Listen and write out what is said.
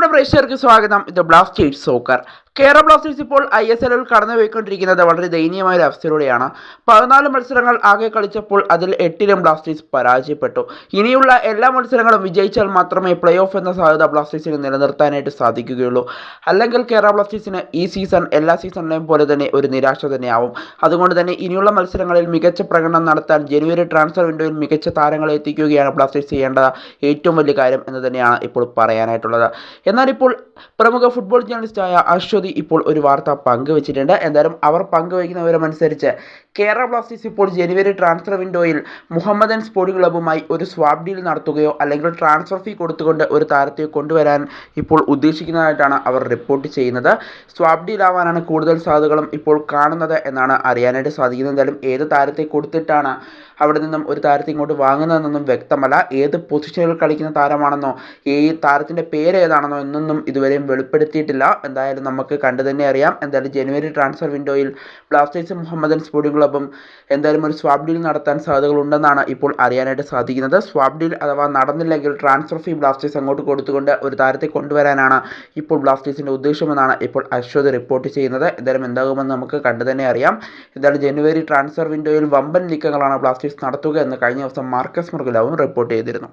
പ്രിയപ്പെട്ട പ്രേക്ഷകർക്ക് സ്വാഗതം. ഇത് ബ്ലാസ്റ്റേഴ്സ് സോക്കർ. കേരള ബ്ലാസ്റ്റേഴ്സ് ഇപ്പോൾ ഐ എസ് എല്ലിൽ കടന്നുപോയിക്കൊണ്ടിരിക്കുന്നത് വളരെ ദയനീയമായ ഒരു അവസ്ഥയിലൂടെയാണ്. പതിനാല് മത്സരങ്ങൾ ആകെ കളിച്ചപ്പോൾ അതിൽ എട്ടിലും ബ്ലാസ്റ്റേഴ്സ് പരാജയപ്പെട്ടു. ഇനിയുള്ള എല്ലാ മത്സരങ്ങളും വിജയിച്ചാൽ മാത്രമേ പ്ലേ ഓഫ് എന്ന സാധ്യത ബ്ലാസ്റ്റേഴ്സിന് നിലനിർത്താനായിട്ട് സാധിക്കുകയുള്ളൂ. അല്ലെങ്കിൽ കേരള ബ്ലാസ്റ്റേഴ്സിന് ഈ സീസൺ എല്ലാ സീസണിലെയും പോലെ തന്നെ ഒരു നിരാശ തന്നെയാവും. അതുകൊണ്ട് തന്നെ ഇനിയുള്ള മത്സരങ്ങളിൽ മികച്ച പ്രകടനം നടത്താൻ ജനുവരി ട്രാൻസ്ഫർ വിൻഡോയിൽ മികച്ച താരങ്ങളെ എത്തിക്കുകയാണ് ബ്ലാസ്റ്റേഴ്സ് ചെയ്യേണ്ട ഏറ്റവും വലിയ കാര്യം എന്ന് തന്നെയാണ് ഇപ്പോൾ പറയാനായിട്ടുള്ളത്. എന്നാൽ ഇപ്പോൾ പ്രമുഖ ഫുട്ബോൾ ജേർണലിസ്റ്റായ അശ്വതി ഇപ്പോൾ ഒരു വാർത്ത പങ്കുവച്ചിട്ടുണ്ട്. എന്തായാലും അവർ പങ്കുവയ്ക്കുന്ന വിവരമനുസരിച്ച് കേരള ബ്ലാസ്റ്റേഴ്സ് ഇപ്പോൾ ജനുവരി ട്രാൻസ്ഫർ വിൻഡോയിൽ മുഹമ്മദൻ സ്പോർട്ടിംഗ് ക്ലബ്ബുമായി ഒരു സ്വാബ് ഡീൽ നടത്തുകയോ അല്ലെങ്കിൽ ട്രാൻസ്ഫർ ഫീ കൊടുത്തുകൊണ്ട് ഒരു താരത്തെ കൊണ്ടുവരാൻ ഇപ്പോൾ ഉദ്ദേശിക്കുന്നതായിട്ടാണ് അവർ റിപ്പോർട്ട് ചെയ്യുന്നത്. സ്വാബ് ഡീൽ ആവാനാണ് കൂടുതൽ സാധ്യതകളും ഇപ്പോൾ കാണുന്നത് എന്നാണ് അറിയാനായിട്ട് സാധിക്കുന്നത്. എന്തായാലും ഏത് താരത്തെ കൊടുത്തിട്ടാണ് അവിടെ നിന്നും ഒരു താരത്തെ ഇങ്ങോട്ട് വാങ്ങുന്നതെന്നൊന്നും വ്യക്തമല്ല. ഏത് പൊസിഷനിൽ കളിക്കുന്ന താരമാണെന്നോ ഈ താരത്തിന്റെ പേര് ഏതാണെന്നോ എന്നൊന്നും ഇതുവരെയും വെളിപ്പെടുത്തിയിട്ടില്ല. എന്തായാലും നമുക്ക് കണ്ടു തന്നെ അറിയാം. എന്തായാലും ജനുവരി ട്രാൻസ്ഫർ വിൻഡോയിൽ ബ്ലാസ്റ്റേഴ്സ് മുഹമ്മദൻ സ്പോർട്ടിംഗ് ക്ലബ്ബും എന്തായാലും ഒരു സ്വാബ് ഡീൽ നടത്താൻ സാധ്യതകളുണ്ടെന്നാണ് ഇപ്പോൾ അറിയാനായിട്ട് സാധിക്കുന്നത്. സ്വാബ് ഡീൽ അഥവാ നടന്നില്ലെങ്കിൽ ട്രാൻസ്ഫർ ഫീ ബ്ലാസ്റ്റേഴ്സ് അങ്ങോട്ട് കൊടുത്തുകൊണ്ട് ഒരു താരത്തെ കൊണ്ടുവരാനാണ് ഇപ്പോൾ ബ്ലാസ്റ്റേഴ്സിന്റെ ഉദ്ദേശമെന്നാണ് ഇപ്പോൾ അശ്വത് റിപ്പോർട്ട് ചെയ്യുന്നത്. എന്തായാലും എന്താകുമെന്ന് നമുക്ക് കണ്ടു തന്നെ അറിയാം. എന്തായാലും ജനുവരി ട്രാൻസ്ഫർ വിൻഡോയിൽ വമ്പൻ നീക്കങ്ങളാണ് ബ്ലാസ്റ്റേഴ്സ് നടത്തുക എന്ന് കഴിഞ്ഞ ദിവസം മാർക്കസ് മുർഗലാവും റിപ്പോർട്ട് ചെയ്തിരുന്നു.